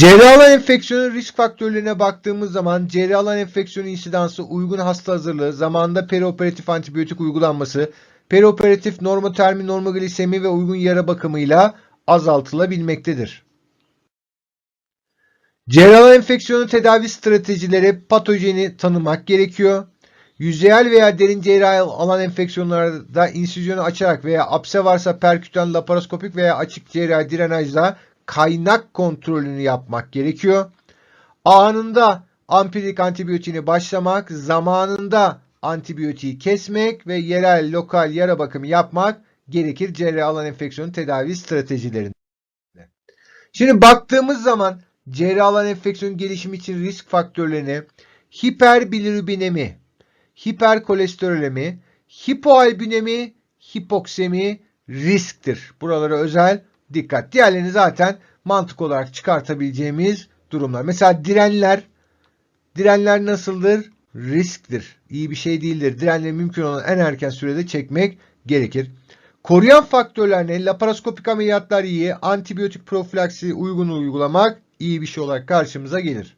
Cerrah alan enfeksiyonu risk faktörlerine baktığımız zaman cerrah alan enfeksiyonu insidansı, uygun hasta hazırlığı, zamanında perioperatif antibiyotik uygulanması, perioperatif normotermi, normoglisemi ve uygun yara bakımıyla azaltılabilmektedir. Cerrah enfeksiyonu tedavi stratejileri patojeni tanımak gerekiyor. Yüzeyel veya derin cerrahi alan enfeksiyonlarda insüzyonu açarak veya apse varsa perkütan, laparoskopik veya açık cerrahi drenajla kaynak kontrolünü yapmak gerekiyor. Anında ampirik antibiyotiğini başlamak, zamanında antibiyotiği kesmek ve yerel lokal yara bakımı yapmak gerekir cerrahi alan enfeksiyonu tedavi stratejilerinde. Şimdi baktığımız zaman cerrahi alan enfeksiyonun gelişimi için risk faktörlerini hiperbilirubinemi, hiperkolesterolemi, hipoalbinemi, hipoksemi risktir. Buralara özel dikkat. Diğerlerini zaten mantık olarak çıkartabileceğimiz durumlar. Mesela direnler, direnler nasıldır? Risktir. İyi bir şey değildir. Direnleri mümkün olan en erken sürede çekmek gerekir. Koruyan faktörler ne? Laparoskopik ameliyatlar iyi, antibiyotik profilaksi uygun uygulamak iyi bir şey olarak karşımıza gelir.